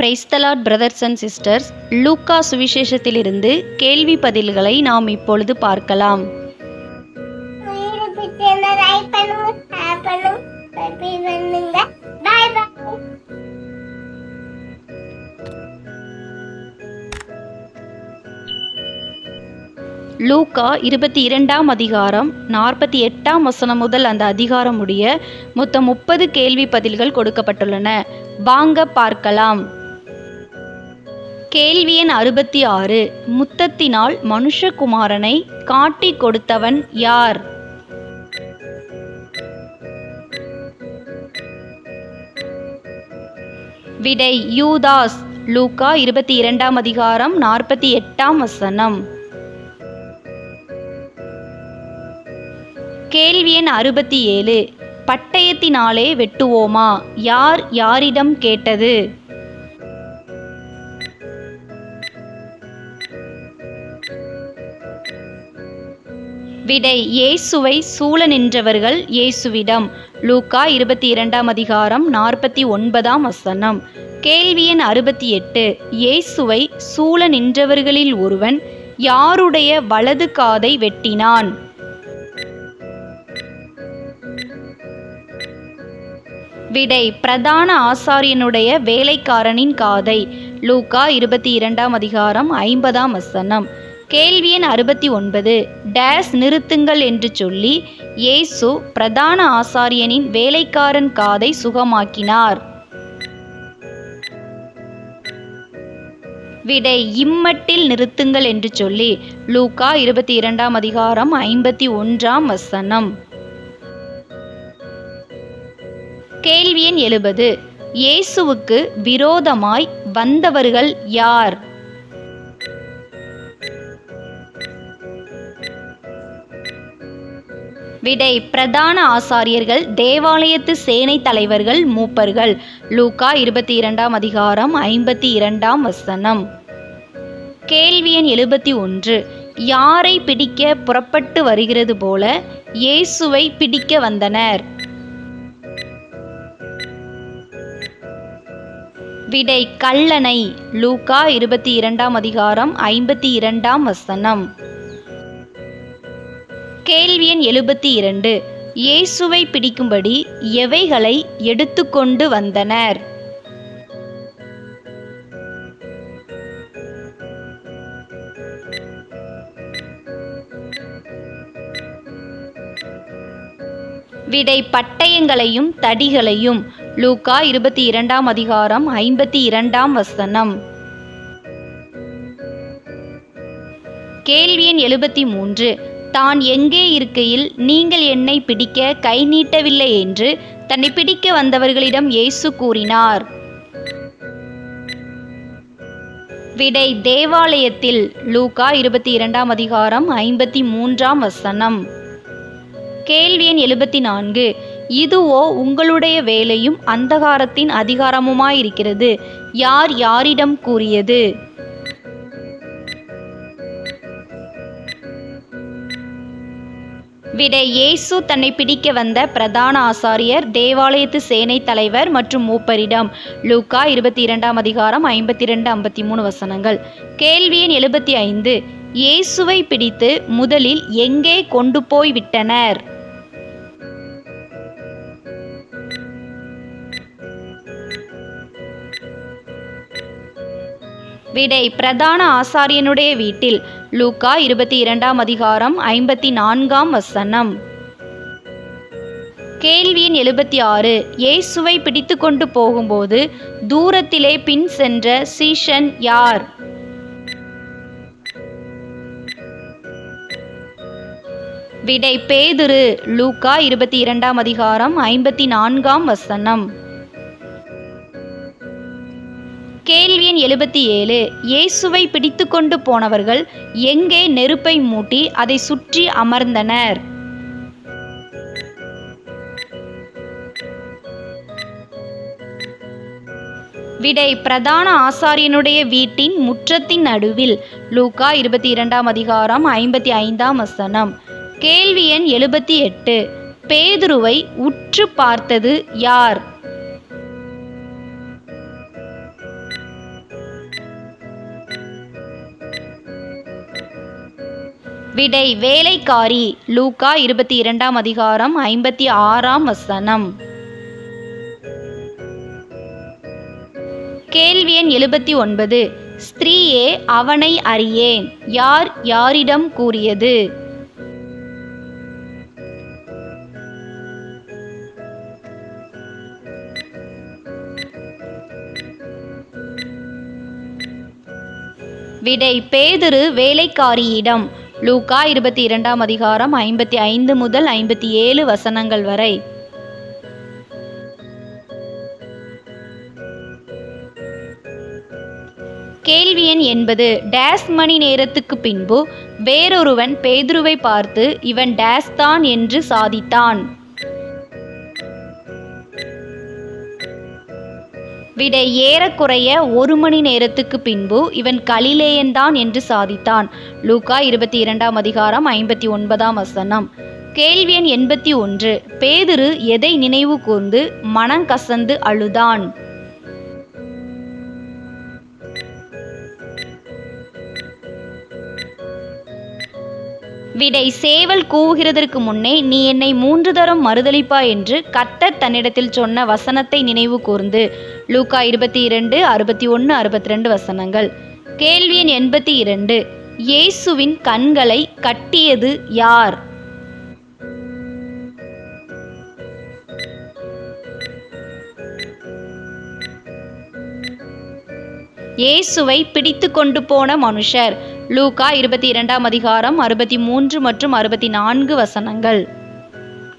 Praise the Lord brothers and sisters லூக்கா சுவிசேஷத்திலிருந்து கேள்வி பதில்களை நாம் இப்பொழுது பார்க்கலாம். லூக்கா இருபத்தி இரண்டாம் அதிகாரம் நாற்பத்தி எட்டாம் வசனம் முதல் அந்த அதிகாரம் உடைய மொத்தம் முப்பது கேள்வி பதில்கள் கொடுக்கப்பட்டுள்ளன. வாங்க பார்க்கலாம். கேள்வி எண் அறுபத்தி ஆறு முத்தத்தினால் மனுஷகுமாரனை காட்டிக் கொடுத்தவன் யார்? விடை யூதாஸ். லூகா இருபத்தி இரண்டாம் அதிகாரம் நாற்பத்தி எட்டாம் வசனம். கேள்வி எண் அறுபத்தி ஏழு பட்டயத்தினாலே வெட்டுவோமா? யார் யாரிடம் கேட்டது? விடை இயேசுவை சூழ நின்றவர்கள் இயேசுவிடம். லூக்கா இருபத்தி இரண்டாம் அதிகாரம் நாற்பத்தி ஒன்பதாம் வசனம். கேள்வி எண் அறுபத்தி எட்டு இயேசுவை சூழ நின்றவர்களில் ஒருவன் யாருடைய வலது காதை வெட்டினான்? விடை பிரதான ஆசாரியனுடைய வேலைக்காரனின் காதை. லூக்கா இருபத்தி இரண்டாம் அதிகாரம் ஐம்பதாம் வசனம். கேள்வி எண் அறுபத்தி ஒன்பது. டேஸ் நிறுத்துங்கள் என்று சொல்லி இயேசு பிரதான ஆசாரியனின் வேலைக்காரன் காதை சுகமாக்கினார். விடை இம்மட்டில் நிறுத்துங்கள் என்று சொல்லி லூகா இருபத்தி இரண்டாம் அதிகாரம் ஐம்பத்தி ஒன்றாம் வசனம். கேள்வி எண் எழுபது. இயேசுவுக்கு விரோதமாய் வந்தவர்கள் யார்? விடை பிரதான ஆசாரியர்கள் தேவாலயத்து சேனை தலைவர்கள் மூப்பர்கள். லூகா இருபத்தி இரண்டாம் அதிகாரம் ஐம்பத்தி இரண்டாம் வசனம். கேள்வி எண் எழுபத்தி ஒன்று யாரை பிடிக்க புறப்பட்டு வருகிறது போல இயேசுவை பிடிக்க வந்தனர். விடை கல்லணை லூகா இருபத்தி இரண்டாம் அதிகாரம் ஐம்பத்தி இரண்டாம் வசனம். கேள்வி எண் எழுபத்தி இரண்டு. இயேசுவை பிடிக்கும்படி எவைகளை எடுத்துக்கொண்டு வந்தனர்? விடை பட்டயங்களையும் தடிகளையும் லூகா இருபத்தி இரண்டாம் அதிகாரம் ஐம்பத்தி இரண்டாம் வசனம். கேள்வி எண் எழுபத்தி மூன்று. தான் எங்கே இருக்கையில் நீங்கள் என்னை பிடிக்க கை நீட்டவில்லை என்று தன்னை பிடிக்க வந்தவர்களிடம் இயேசு கூறினார். விடை தேவாலயத்தில் லூகா இருபத்தி இரண்டாம் அதிகாரம் ஐம்பத்தி மூன்றாம் வசனம். கேள்வி எண் எழுபத்தி நான்கு இதுவோ உங்களுடைய வேலையும் அந்தகாரத்தின் அதிகாரமுமாயிருக்கிறது. யார் யாரிடம் கூறியது? இவ்விட இயேசு தன்னை பிடிக்க வந்த பிரதான ஆசாரியர் தேவாலயத்து சேனை தலைவர் மற்றும் மூப்பரிடம். லூக்கா இருபத்தி இரண்டாம் அதிகாரம் ஐம்பத்தி இரண்டு ஐம்பத்தி மூணு வசனங்கள். கேள்வி எண் எழுபத்தி ஐந்து. இயேசுவை பிடித்து முதலில் எங்கே கொண்டு போய் விட்டனர்? விடை பிரதான ஆசாரியனுடைய வீட்டில். லூக்கா இருபத்தி இரண்டாம் அதிகாரம் ஐம்பத்தி நான்காம் வசனம். கேள்வி எண் எழுபத்தி ஆறு இயேசுவை பிடித்து கொண்டு போகும்போது தூரத்திலே பின் சென்ற சீஷன் யார்? விடை பேதுரு. லூக்கா இருபத்தி இரண்டாம் அதிகாரம் ஐம்பத்தி நான்காம் வசனம். கேள்வி எண் எழுபத்தி ஏழு இயேசுவை பிடித்து கொண்டு போனவர்கள் எங்கே நெருப்பை மூட்டி அதை சுற்றி அமர்ந்தனர்? விடை பிரதான ஆசாரியனுடைய வீட்டின் முற்றத்தின் நடுவில் லூகா இருபத்தி இரண்டாம் அதிகாரம் ஐம்பத்தி ஐந்தாம் வசனம். கேள்வி எண் எழுபத்தி எட்டு பேதுருவை உற்று பார்த்தது யார்? விடை வேலைக்காரி லூக்கா இருபத்தி இரண்டாம் அதிகாரம் ஐம்பத்தி ஆறாம் வசனம். கேள்வி எண் எழுபத்தி ஒன்பது. ஸ்திரீயே அவனை அறியேன். யார் யாரிடம் கூறியது? விடை பேதுரு வேலைக்காரியிடம் லூக்கா இருபத்தி இரண்டாம் அதிகாரம் ஐம்பத்தி ஐந்து முதல் ஐம்பத்தி ஏழு வசனங்கள் வரை. கேள்வி எண் என்பது டேஸ் மணி நேரத்துக்கு பின்பு வேறொருவன் பேதுருவை பார்த்து இவன் டேஸ் தான் என்று சாதித்தான். விடை ஏறக்குறைய ஒரு மணி நேரத்துக்கு பின்பு இவன் கலிலேயன்தான் என்று சாதித்தான். லூகா இருபத்தி இரண்டாம் அதிகாரம் ஐம்பத்தி ஒன்பதாம் வசனம். கேள்வி எண் எண்பத்தி ஒன்று. பேதுரு எதை நினைவு கூர்ந்து மனங்கசந்து அழுதான்? விடை சேவல் கூவுகிறதற்கு முன்னே நீ என்னை மூன்று தரம் மறுதளிப்பா என்று கத்தர் தன்னிடத்தில் சொன்ன வசனத்தை நினைவு கூர்ந்து. லூக்கா இருபத்தி இரண்டு அறுபத்தி ஒன்று அறுபத்தி ரெண்டு வசனங்கள். கேள்வி எண் எண்பத்தி இரண்டு இயேசுவின் கண்களை கட்டியது யார்? இயேசுவை பிடித்து கொண்டு போன மனுஷர். லூகா இருபத்தி இரண்டாம் அதிகாரம் அறுபத்தி மூன்று மற்றும் அறுபத்தி நான்கு வசனங்கள்.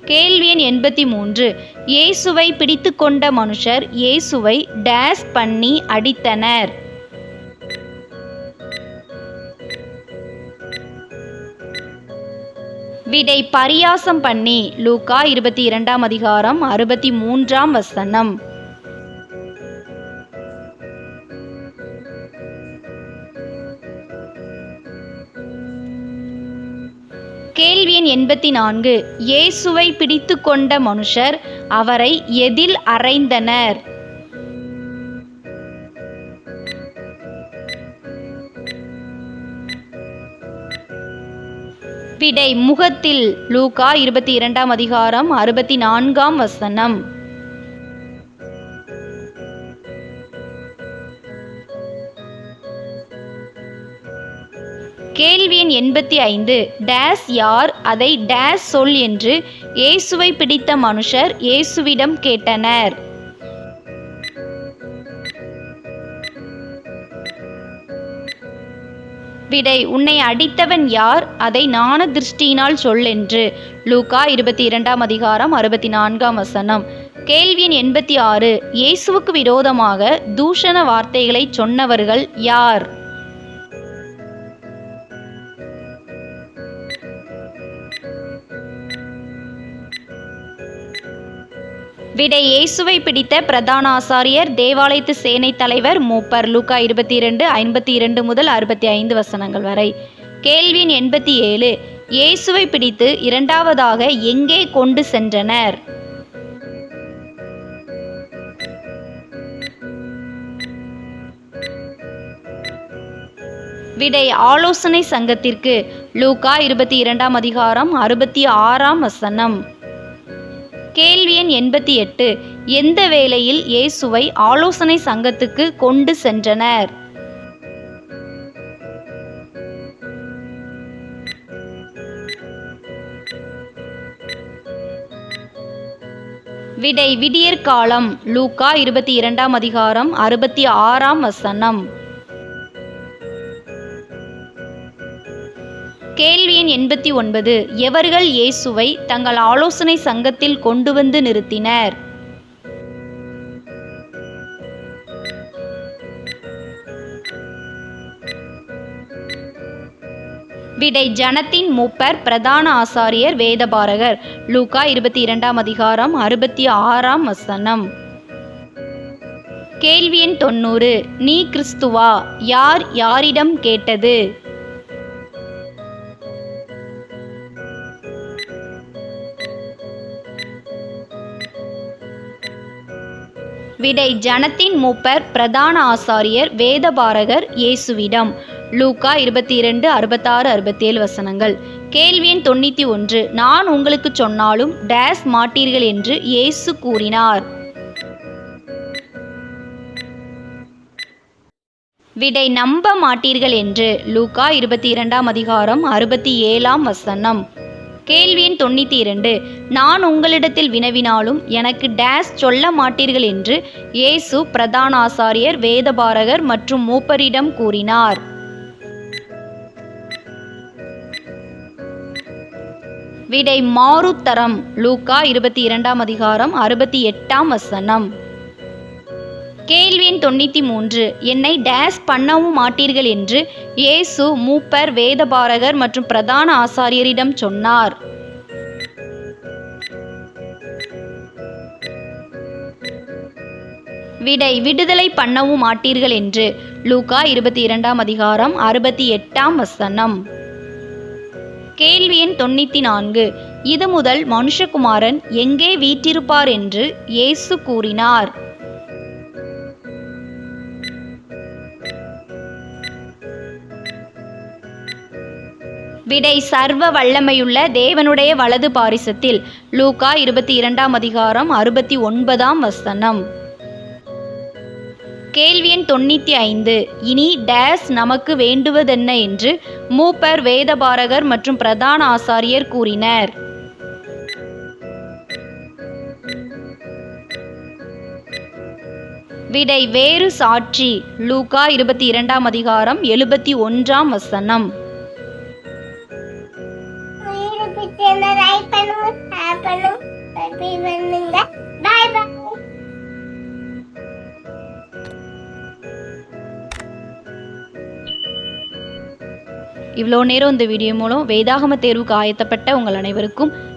கேள்வி எண் எண்பத்தி மூன்று. இயேசுவை பிடித்து கொண்ட மனுஷர் இயேசுவை டேஸ் பண்ணி அடித்தனர். விடை பரியாசம் பண்ணி லூகா இருபத்தி இரண்டாம் அதிகாரம் அறுபத்தி மூன்றாம் வசனம். கேள்வி எண் எண்பத்தி நான்கு. இயேசுவை பிடித்து கொண்ட மனுஷர் அவரை எதில் அறைந்தனர்? விடை முகத்தில் லூகா இருபத்தி இரண்டாம் அதிகாரம் அறுபத்தி நான்காம் வசனம். கேள்வி எண் எண்பத்தி ஐந்து. டேஸ் யார் அதை டேஸ் சொல் என்று இயேசுவை பிடித்த மனுஷர் இயேசுவிடம் கேட்டனர். விடை உன்னை அடித்தவன் யார் அதை ஞான திருஷ்டியினால் சொல் என்று லூகா இருபத்தி இரண்டாம் அதிகாரம் அறுபத்தி நான்காம் வசனம். கேள்வி எண் எண்பத்தி ஆறு. இயேசுவுக்கு விரோதமாக தூஷண வார்த்தைகளை சொன்னவர்கள் யார்? விடை இயேசுவை பிடித்த பிரதான ஆசாரியர் தேவாலயத்து சேனை தலைவர் மூப்பர் லூக்கா இருபத்தி இரண்டு ஐம்பத்தி இரண்டு முதல் அறுபத்தி ஐந்து வசனங்கள் வரை. கேள்வியின் எண்பத்தி ஏழு. இயேசுவை பிடித்து இரண்டாவதாக எங்கே கொண்டு சென்றனர்? விடை ஆலோசனை சங்கத்திற்கு லூகா இருபத்தி இரண்டாம் அதிகாரம் அறுபத்தி ஆறாம் வசனம். கேள்வி எண் எண்பத்தி எட்டு. எந்த வேளையில் இயேசுவை ஆலோசனை சங்கத்துக்கு கொண்டு சென்றனர்? விடை விடியற்காலம். லூக்கா இருபத்தி இரண்டாம் அதிகாரம் அறுபத்தி ஆறாம் வசனம். கேள்வி எண் எண்பத்தி ஒன்பது எவர்கள் இயேசுவை தங்கள் ஆலோசனை சங்கத்தில் கொண்டு வந்து நிறுத்தினர்? விடை ஜனத்தின் மூப்பர் பிரதான ஆசாரியர் வேதபாரகர். லூகா இருபத்தி இரண்டாம் அதிகாரம் அறுபத்தி ஆறாம் வசனம். கேள்வி எண் தொண்ணூறு நீ கிறிஸ்துவா? யார் யாரிடம் கேட்டது? விடை ஜனத்தின் மூப்பர் பிரதான ஆசாரியர் வேதபாரகர் இயேசுவிடம். லூக்கா இருபத்தி இரண்டு அறுபத்தாறு அறுபத்தேழு வசனங்கள். கேள்வி எண் தொண்ணூற்றி ஒன்று. நான் உங்களுக்கு சொன்னாலும் டேஸ் மாட்டீர்கள் என்று இயேசு கூறினார். விடை நம்ப மாட்டீர்கள் என்று லூக்கா இருபத்தி இரண்டாம் அதிகாரம் அறுபத்தி ஏழாம் வசனம். கேள்வி எண் தொண்ணூற்றி இரண்டு நான் உங்களிடத்தில் வினவினாலும் எனக்கு டேஸ் சொல்ல மாட்டீர்கள் என்று இயேசு பிரதான ஆசாரியர் வேதபாரகர் மற்றும் மூப்பரிடம் கூறினார். விடை மாறுத்தரம் லூக்கா இருபத்தி இரண்டாம் அதிகாரம் அறுபத்தி எட்டாம் வசனம். கேள்வி எண் தொண்ணூற்றி மூன்று என்னை டேஸ் பண்ணவும் மாட்டீர்கள் என்று இயேசு மூப்பர் வேதபாரகர் மற்றும் பிரதான ஆசாரியரிடம் சொன்னார். விடை விடுதலை பண்ணவும் மாட்டீர்கள் என்று. லூகா இருபத்தி இரண்டாம் அதிகாரம் அறுபத்தி எட்டாம் வசனம். கேள்வி எண் தொண்ணூற்றி நான்கு இது முதல் மனுஷகுமாரன் எங்கே வீற்றிருப்பார் என்று இயேசு கூறினார். விடை சர்வ வல்லமையுள்ள தேவனுடைய வலது பாரிசத்தில். லூகா இருபத்தி இரண்டாம் அதிகாரம் அறுபத்தி ஒன்பதாம் வசனம். கேள்வி எண் தொண்ணூற்றி ஐந்து. இனி டேஸ் நமக்கு வேண்டுவதென்ன என்று மூப்பர் வேதபாரகர் மற்றும் பிரதான ஆசாரியர் கூறினர். விடை வேறு சாட்சி. லூகா இருபத்தி இரண்டாம் அதிகாரம் எழுபத்தி ஒன்றாம் வசனம். வீடு லைக் பண்ணுங்க ஷேர் பண்ணுங்க. சப்ஸ்கிரைப் பண்ணுங்க. பாய் பாய் இவ்வளோ நேரம் இந்த வீடியோ மூலம் வேதாகம தேர்வுக்கு ஆயத்தப்பட்ட உங்கள் அனைவருக்கும்